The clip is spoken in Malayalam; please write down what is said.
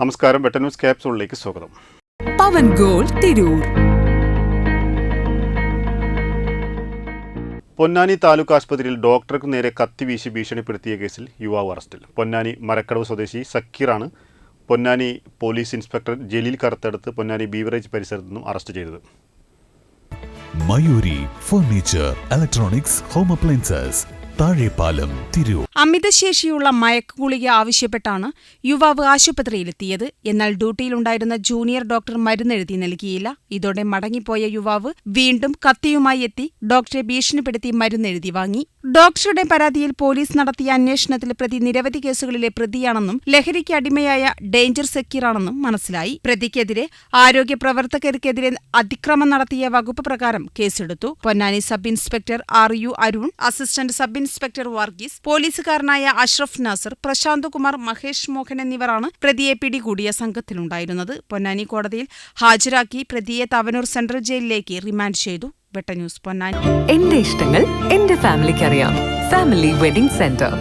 നമസ്കാരം. വെട്ട ന്യൂസ് ക്യാപ്സൂളിലേക്ക് സ്വാഗതം. പവൻ ഗോൾ തിരൂർ. പൊന്നാനി താലൂക്ക് ആശുപത്രിയിൽ ഡോക്ടർക്ക് നേരെ കത്തി വീശി ഭീഷണിപ്പെടുത്തിയ കേസിൽ യുവാവ് അറസ്റ്റിൽ. പൊന്നാനി മരക്കടവ് സ്വദേശി സക്കീറാണ് പൊന്നാനി പോലീസ് ഇൻസ്പെക്ടർ ജലീൽ കറുത്തെടുത്ത് പൊന്നാനി ബീവറേജ് പരിസരത്തു നിന്നും അറസ്റ്റ് ചെയ്തത്. Mayuri furniture electronics home appliances Thazhepalam Tirur. അമിതശേഷിയുള്ള മയക്കുഗുളിക ആവശ്യപ്പെട്ടാണ് യുവാവ് ആശുപത്രിയിലെത്തിയത്. എന്നാൽ ഡ്യൂട്ടിയിലുണ്ടായിരുന്ന ജൂനിയർ ഡോക്ടർ മരുന്നെഴുതി നൽകിയില്ല. ഇതോടെ മടങ്ങിപ്പോയ യുവാവ് വീണ്ടും കത്തിയുമായി എത്തി ഡോക്ടറെ ഭീഷണിപ്പെടുത്തി മരുന്നെഴുതി വാങ്ങി. ഡോക്ടറുടെ പരാതിയിൽ പോലീസ് നടത്തിയ അന്വേഷണത്തിൽ പ്രതി നിരവധി കേസുകളിലെ പ്രതിയാണെന്നും ലഹരിക്ക് അടിമയായ ഡേഞ്ചർ സെക്യൂറാണെന്നും മനസ്സിലായി. പ്രതിക്കെതിരെ ആരോഗ്യ പ്രവർത്തകർക്കെതിരെ അതിക്രമം നടത്തിയ വകുപ്പ് പ്രകാരം കേസെടുത്തു. Ponnani sub inspector R U Arun assistant sub inspector Varghese പോലീസുകാരനായ Ashraf Nasar Prashant Kumar Mahesh Mohan എന്നിവരാണ് പ്രതിയെ പിടികൂടിയ സംഘത്തിലുണ്ടായിരുന്നത്. പൊന്നാനി കോടതിയിൽ ഹാജരാക്കി പ്രതിയെ തവനൂർ സെൻട്രൽ ജയിലിലേക്ക് റിമാൻഡ് ചെയ്തു. ന്യൂസ് പൊന്നാനി. എന്റെ ഇഷ്ടങ്ങൾ എന്റെ ഫാമിലിക്ക് അറിയാം ഫാമിലി വെഡിംഗ് സെന്റർ.